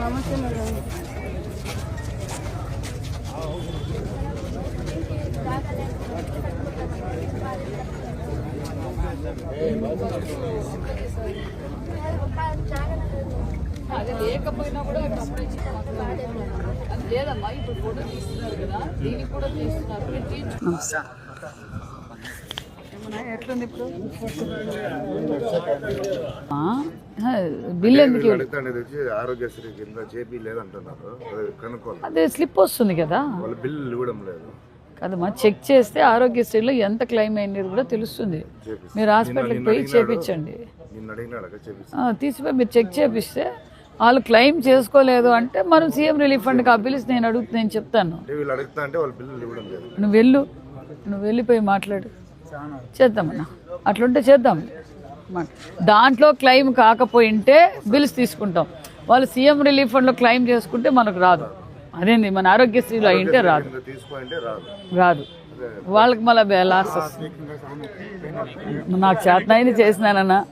నమస్తే మేడం అది లేకపోయినా కూడా అది లేదమ్మా ఇప్పుడు ఫోటో తీస్తున్నారు కదా దీనికి కూడా తీస్తున్నారు మీరు ఎట్లుంది ఇప్పుడు? ఆ? ఆ, బిల్ ఎందుకు ఇవ్వడు? అడుగుతాండి వచ్చి ఆరోగ్యశ్రీ కింద చేపీ లేదంటున్నారు. అది కనుక్కోవాలి. అదే స్లిప్ వస్తుంది కదా. వాళ్ళ ఇవ్వడం లేదు. కదమ్మా చెక్ చేస్తే ఆరోగ్యశ్రీలో ఎంత క్లెయిమ్ అయింది కూడా తెలుస్తుంది. మీరు హాస్పిటల్కి పోయి చేపించండి ఆ, తీసిపోయి మీరు చెక్ చేపిస్తే వాళ్ళు క్లెయిమ్ చేసుకోలేదు అంటే మనం సీఎం రిలీఫ్ ఫండ్కి నేను అడుగుతు నేను చెప్తాను. అంటే వీళ్ళు అడుగుతా అంటే వాళ్ళ బిల్లులు ఇవ్వడం లేదు. నువ్వు వెళ్ళు. నువ్వు వెళ్ళిపోయి మాట్లాడు. చేద్దామన్నా. అట్లుంటే చేద్దాం. మా- దాంట్లో క్లెయిమ్ కాకపోయింటే బిల్స్ తీసుకుంటాం. వాళ్ళు సీఎం రిలీఫ్ ఫండ్లో క్లెయిమ్ చేసుకుంటే మనకు రాదు. అదేంది? మన ఆరోగ్యశ్రీలో అయింటే రాదు. రాదు. రాదు. వాళ్ళకి మళ్ళీ లాస్ వస్తుంది నాకు చేతనైంది చేసినానన్నా.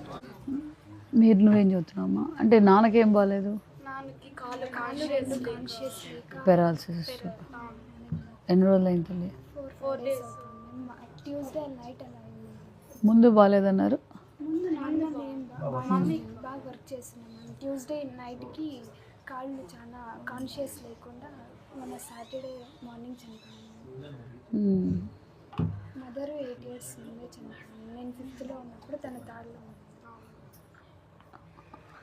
మీరు నువ్వేం చెబుతున్నావమ్మా? అంటే నాన్నకేం బాగాలేదు పెరాలసిస్ ఎన్ని రోజులు అయింది తల్లి four four days Tuesday night అలా అయింది ముందు బాగాలేదన్నారు? ముందు నాన్న ఏం బా- మమ్మీ బాగా వర్క్ చేస్తున్నాం మ్యామ్ ట్యూస్డే నైట్కి కాళ్ళు చాలా కాన్షియస్ లేకుండా మన సాటర్డే మార్నింగ్ చనిపోయాను. ఉమ్. మదర్ ఎయిట్ ఇయర్స్ ముందే చనిపోయాను. నేను ఫిఫ్త్లో ఉన్నప్పుడు తన థర్డ్లో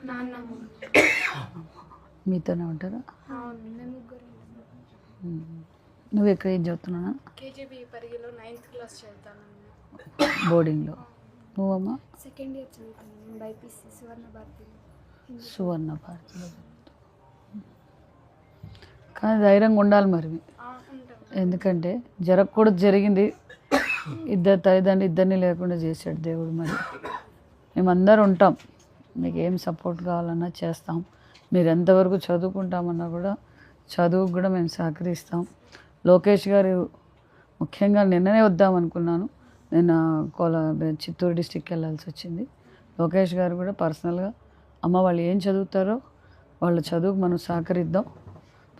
నాన్న. మీతోనే ఉంటారా? అవును మేము ముగ్గురు ఉమ్. నువ్వు ఎక్కడ ఏం చదువుతున్నా కేజీబీ పరిగిలో నైన్త్ క్లాస్ చదువుతాను బోర్డింగ్లో. నువ్వమ్మా? సెకండ్ ఇయర్ చదువుతాను బైపీసీ సువర్ణ భారతిలో సువర్ణ భారతిలో కానీ ధైర్యంగా ఉండాలి మరి. ఉంటాం. ఎందుకంటే జరగకూడదు జరిగింది. ఇద్దరు తల్లిదండ్రులు ఇద్దరిని లేకుండా చేశాడు దేవుడు మరి. మేమందరం ఉంటాం. మీకు ఏం సపోర్ట్ కావాలన్నా చేస్తాం. మీరు ఎంతవరకు చదువుకుంటామన్నా కూడా చదువుకు కూడా మేము సహకరిస్తాం. లోకేష్ గారు ముఖ్యంగా నిన్ననే వద్దామనుకున్నాను నేను కోల చిత్తూరు డిస్టిక్ వెళ్ళాల్సి వచ్చింది. లోకేష్ గారు కూడా పర్సనల్గా అమ్మ వాళ్ళు ఏం చదువుతారో వాళ్ళ చదువుకు మనం సహకరిద్దాం.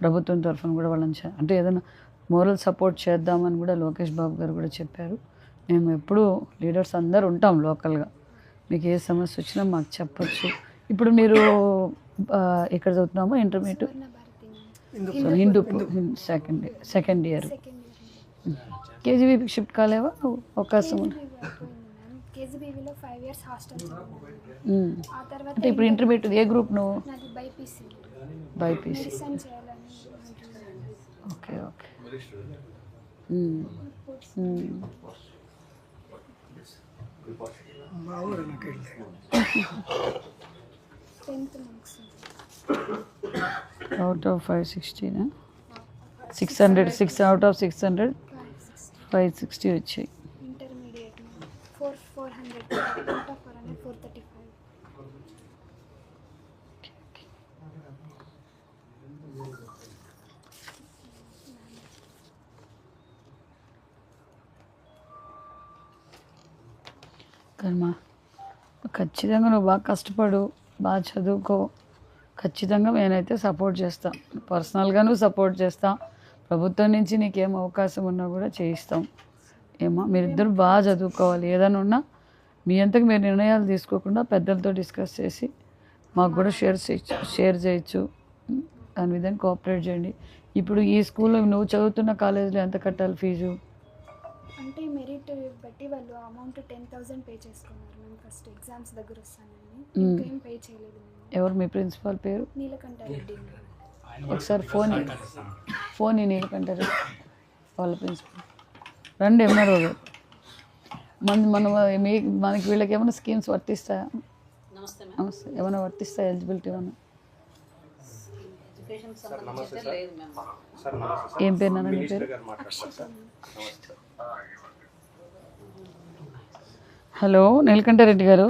ప్రభుత్వం తరఫున కూడా వాళ్ళని అంటే ఏదైనా మోరల్ సపోర్ట్ చేద్దామని కూడా లోకేష్ బాబు గారు కూడా చెప్పారు. మేము ఎప్పుడూ లీడర్స్ అందరు ఉంటాం లోకల్గా. మీకు ఏ సమస్య వచ్చినా మాకు చెప్పొచ్చు. ఇప్పుడు మీరు ఎక్కడ చదువుతున్నామో intermediate? Hindu second second year. Second year. కేజీబీకి shift కాలేవా? అవకాశం ఉంది? మ్యామ్ కేజీబీవీలో ఫైవ్ ఇయర్స్ హాస్టల్ ఉమ్. ఆ తర్వాత అంటే ఇప్పుడు ఇంటర్మీడియట్ ఏ గ్రూప్ నువ్వు? నాది BiPC. BiPC. Okay okay. Tenth marks. Out of five సిక్స్టీనా six hundred six out of six hundred five six five sixty వచ్చాయి. Intermediate four four hundred out of four hundred four thirty five కానీ మా ఖచ్చితంగా నువ్వు బాగా కష్టపడు బాగా చదువుకో. ఖచ్చితంగా నేనైతే సపోర్ట్ చేస్తా. పర్సనల్గాను సపోర్ట్ చేస్తా. ప్రభుత్వం నుంచి నీకేం అవకాశం ఉన్నా కూడా చేయిస్తాం. ఏమో? మీరిద్దరు బాగా చదువుకోవాలి. ఏదైనా ఉన్నా మీ అంతకు మీరు నిర్ణయాలు తీసుకోకుండా పెద్దలతో డిస్కస్ చేసి మాకు కూడా షేర్ షేర్ చేయొచ్చు? దాని విధంగా కోఆపరేట్ చేయండి. ఇప్పుడు ఈ స్కూల్లో నువ్వు చదువుతున్న కాలేజీలో ఎంత కట్టాలి ఫీజు? అంటే మెరిట్ బట్టి వాళ్ళు అమౌంట్ టెన్ థౌసండ్ పే చేసుకున్నారు. మేము ఫస్ట్ ఎగ్జామ్స్ దగ్గర వస్తానని. ఇంకేం పే చేయలేదు ఎవరు మీ ప్రిన్సిపాల్ పేరు? ఒకసారి ఫోన్ ఫోన్ నీలకంటారు వాళ్ళ ప్రిన్సిపల్. రండి ఎంఆర్ఓ గారు. మన మన మీ మనకి వీళ్ళకి ఏమైనా స్కీమ్స్ వర్తిస్తాయా? నమస్తే ఏమైనా వర్తిస్తాయా ఎలిజిబిలిటీ ఏమైనా? ఏం పేరు నాన్న? నీ పేరు? హలో నీలకంఠారెడ్డి గారు.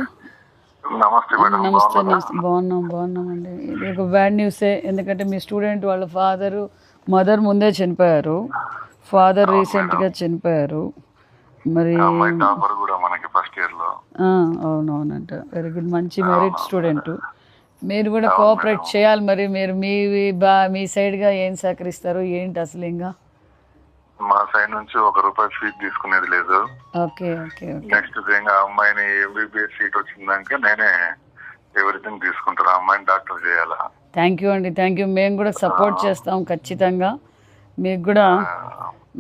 నమస్తే మేడం నమస్తే బాగున్నాం బాగున్నామండి. ఇది ఒక బ్యాడ్ న్యూసే ఎందుకంటే మీ స్టూడెంట్ వాళ్ళ ఫాదరు మదర్ ముందే చనిపోయారు. ఫాదర్ రీసెంట్గా చనిపోయారు. మరి అవునవునంట. వెరీ గుడ్ మంచి మెరిట్ స్టూడెంట్ మీరు కూడా కోఆపరేట్ చేయాలి మరి. మీరు మీ బా మీ సైడ్గా ఏం సహకరిస్తారు ఏంటి అసలు ఇంకా? మా సైడ్ నుంచి ఒక రూపాయి ఫీజు తీసుకునేది లేదు. ఓకే ఓకే నెక్స్ట్ థింగ్ ఆ అమ్మాయిని ఎంబీబీఎస్ సీట్ వచ్చిందాక నేనే ఎవ్రీథింగ్ తీసుకుంటాను. ఆ అమ్మాయిని డాక్టర్ చేయాలా? థ్యాంక్ యూ అండి థ్యాంక్ యూ మేము కూడా సపోర్ట్ చేస్తాం ఖచ్చితంగా. మీకు కూడా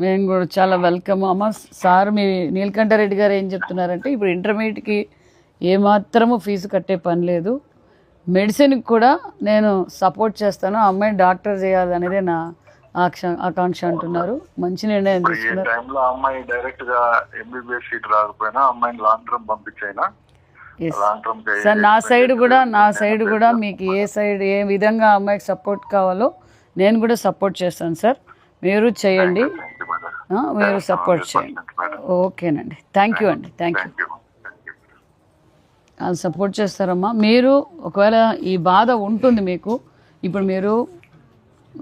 మేము కూడా చాలా వెల్కమ్ అమ్మ సార్ మీ నీలకంఠారెడ్డి గారు ఏం చెప్తున్నారంటే ఇప్పుడు ఇంటర్మీడియట్కి ఏమాత్రము ఫీజు కట్టే పని లేదు. మెడిసిన్కి కూడా నేను సపోర్ట్ చేస్తాను. అమ్మాయిని డాక్టర్ చేయాలనేదే నా ఆక్ష ఆకాంక్ష అంటున్నారు. మంచి నిర్ణయం తీసుకున్నారు. టైంలో అమ్మాయి డైరెక్ట్గా ఎంబీబీఎస్ సీట్ రాకపోయినా అమ్మాయిని లాంగ్ టర్మ్ పంపించైనా? సార్ నా సైడ్ కూడా నా సైడ్ కూడా మీకు ఏ సైడ్ ఏ విధంగా అమ్మాయికి సపోర్ట్ కావాలో నేను కూడా సపోర్ట్ చేస్తాను సార్. మీరు చేయండి. మీరు సపోర్ట్ చేయండి. ఓకేనండి. థ్యాంక్ యూ అండి. థ్యాంక్ యూ సపోర్ట్ చేస్తారమ్మా. మీరు ఒకవేళ ఈ బాధ ఉంటుంది మీకు ఇప్పుడు మీరు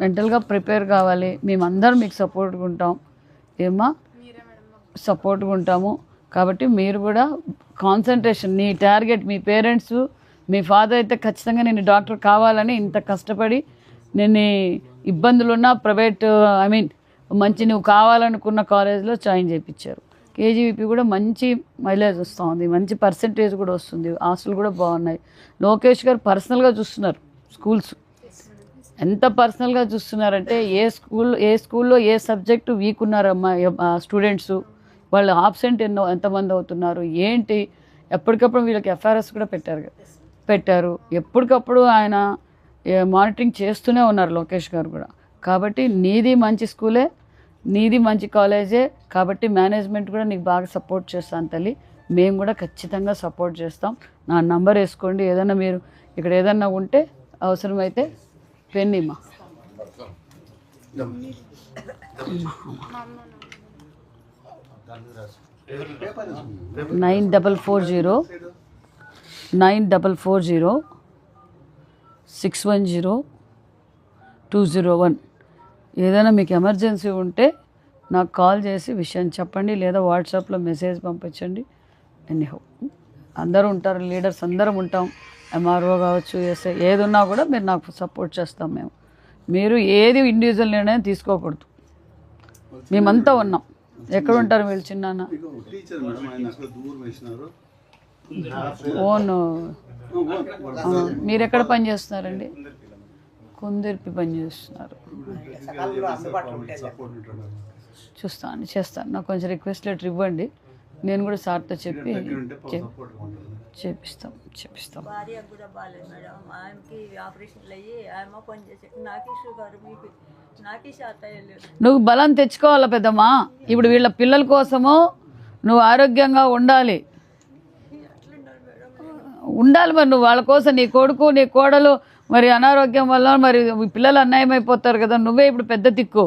మెంటల్గా ప్రిపేర్ కావాలి. మేమందరం మీకు సపోర్ట్గా ఉంటాం. ఏమా సపోర్ట్గా ఉంటాము. కాబట్టి మీరు కూడా కాన్సన్ట్రేషన్ నీ టార్గెట్ మీ పేరెంట్స్ మీ ఫాదర్ అయితే ఖచ్చితంగా నేను డాక్టర్ కావాలని ఇంత కష్టపడి నేను ఇబ్బందులున్న ప్రైవేట్ ఐ మీన్ మంచి నువ్వు కావాలనుకున్న కాలేజ్లో జాయిన్ చేయించారు కేజీవీపీ కూడా మంచి మైలేజ్ వస్తుంది. మంచి పర్సంటేజ్ కూడా వస్తుంది. హాస్టల్ కూడా బాగున్నాయి. లోకేష్ గారు పర్సనల్గా చూస్తున్నారు స్కూల్స్. ఎంత పర్సనల్గా చూస్తున్నారంటే ఏ స్కూల్ ఏ స్కూల్లో ఏ సబ్జెక్టు వీక్ ఉన్నారమ్మా స్టూడెంట్స్ వాళ్ళు ఆబ్సెంట్ ఎన్నో ఎంతమంది అవుతున్నారు? ఏంటి? ఎప్పటికప్పుడు వీళ్ళకి ఎఫ్ఆర్ఎస్ కూడా పెట్టారు పెట్టారు. ఎప్పటికప్పుడు ఆయన మానిటరింగ్ చేస్తూనే ఉన్నారు లోకేష్ గారు కూడా. కాబట్టి నీది మంచి స్కూలే నీది మంచి కాలేజే కాబట్టి మేనేజ్మెంట్ కూడా నీకు బాగా సపోర్ట్ చేస్తాను తల్లి. మేము కూడా ఖచ్చితంగా సపోర్ట్ చేస్తాం. నా నంబర్ వేసుకోండి. ఏదైనా మీరు ఇక్కడ ఏదైనా ఉంటే అవసరమైతే పెన్నీమ్మా nine double four zero nine double four zero six one zero two zero one. ఏదైనా మీకు ఎమర్జెన్సీ ఉంటే నాకు కాల్ చేసి విషయం చెప్పండి లేదా వాట్సాప్లో మెసేజ్ పంపించండి. ఎనీహౌ అందరూ ఉంటారు లీడర్స్ అందరం ఉంటాం. ఎంఆర్ఓ కావచ్చు ఎస్ఐ ఏది ఉన్నా కూడా మీరు నాకు సపోర్ట్ చేస్తాం మేము. మీరు ఏది ఇండివిజువల్ నిర్ణయం తీసుకోకూడదు. మేమంతా ఉన్నాం. ఎక్కడ ఉంటారు వీళ్ళు దూరం వేసినారు. ఓన్ మీరు ఎక్కడ పని చేస్తున్నారండి? కుందిర్పి పని చేస్తున్నారు. చూస్తాను చేస్తాను. నాకు కొంచెం రిక్వెస్ట్ లెటర్ ఇవ్వండి. నేను కూడా సార్తో చెప్పి చేపిస్తాం చేపిస్తాం. భార్య కూడా బాగాలేదు మేడం. ఆయనకి ఆపరేషన్లు అయ్యి ఆయమ్మ పని చేసే నాకే షుగర్ మీకు నాకే శాత నువ్వు బలం తెచ్చుకోవాలా పెద్దమ్మా? ఇప్పుడు వీళ్ళ పిల్లల కోసము నువ్వు ఆరోగ్యంగా ఉండాలి. ఉండాలి మరి నువ్వు వాళ్ళ కోసం నీ కొడుకు నీ కోడలు మరి అనారోగ్యం వల్ల మరి పిల్లలు అన్యాయం అయిపోతారు కదా నువ్వే ఇప్పుడు పెద్ద దిక్కు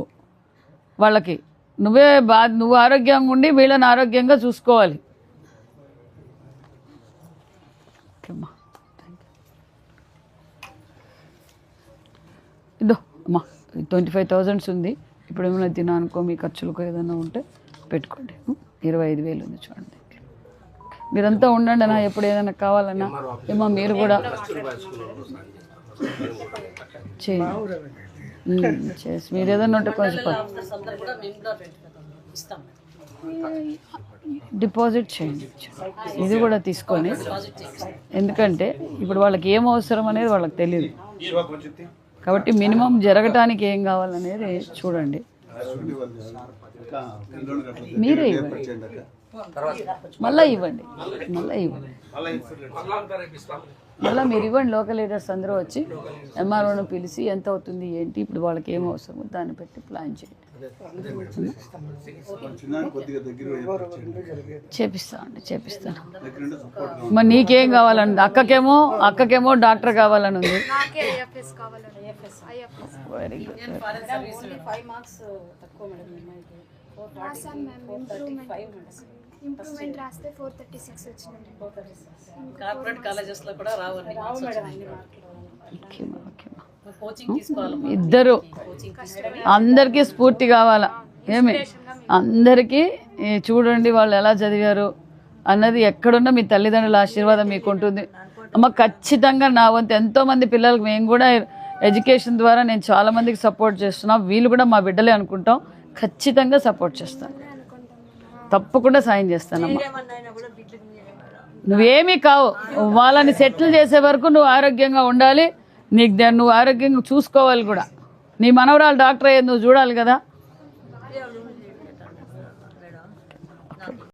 వాళ్ళకి. నువ్వే బా నువ్వు ఆరోగ్యంగా ఉండి వీళ్ళని ఆరోగ్యంగా చూసుకోవాలి. ఓకే అమ్మా ఇదో అమ్మా ట్వంటీ ఫైవ్ థౌజండ్స్ ఉంది. ఇప్పుడు ఏమైనా తినానుకో మీ ఖర్చులకు ఏదైనా ఉంటే పెట్టుకోండి? ఇరవై ఐదు వేలు ఉంది చూడండి. మీరంతా ఉండండి అన్న ఎప్పుడు ఏదైనా కావాలన్నా. ఏమో మీరు కూడా చేసి మీరు ఏదైనా ఉంటే కొంచెం డిపాజిట్ చేయించు. ఇది కూడా తీసుకొని ఎందుకంటే ఇప్పుడు వాళ్ళకి ఏం అవసరం అనేది వాళ్ళకి తెలియదు కాబట్టి మినిమం జరగటానికి ఏం కావాలనేది చూడండి. మీరే ఇవ్వండి. మళ్ళీ ఇవ్వండి. మళ్ళీ ఇవ్వండి. మళ్ళీ మీరు ఇవ్వండి లోకల్ లీడర్స్ అందరూ వచ్చి ఎంఆర్ఓను పిలిచి ఎంత అవుతుంది ఏంటి ఇప్పుడు వాళ్ళకి ఏం అవసరమో దాన్ని పెట్టి ప్లాన్ చేయండి. చేపిస్తా అండి చేపిస్తాను మరి నీకేం కావాలండి? అక్కకేమో అక్కకేమో డాక్టర్ కావాలని ఉంది. వెరీ గుడ్ ఇంప్రూవ్మెంట్ రాస్తే ఫోర్ థర్టీ సిక్స్ కార్పొరేట్ కాలేజెస్లో కూడా తీసుకోవాలి ఇద్దరు అందరికీ స్ఫూర్తి కావాలా? ఏమి? అందరికీ చూడండి వాళ్ళు ఎలా చదివారు అన్నది ఎక్కడున్నా మీ తల్లిదండ్రుల ఆశీర్వాదం మీకు ఉంటుంది. అమ్మ ఖచ్చితంగా నా వంతు ఎంతోమంది పిల్లలకు మేము కూడా ఎడ్యుకేషన్ ద్వారా నేను చాలా మందికి సపోర్ట్ చేస్తున్నాం. వీళ్ళు కూడా మా బిడ్డలే అనుకుంటాం. ఖచ్చితంగా సపోర్ట్ చేస్తాను తప్పకుండా సాయం చేస్తానమ్మా. నువ్వేమీ కావు. వాళ్ళని సెటిల్ చేసే వరకు నువ్వు ఆరోగ్యంగా ఉండాలి. నీకు నువ్వు ఆరోగ్యంగా చూసుకోవాలి కూడా. నీ మనవరాలు డాక్టర్ అయ్యేది నువ్వు చూడాలి కదా.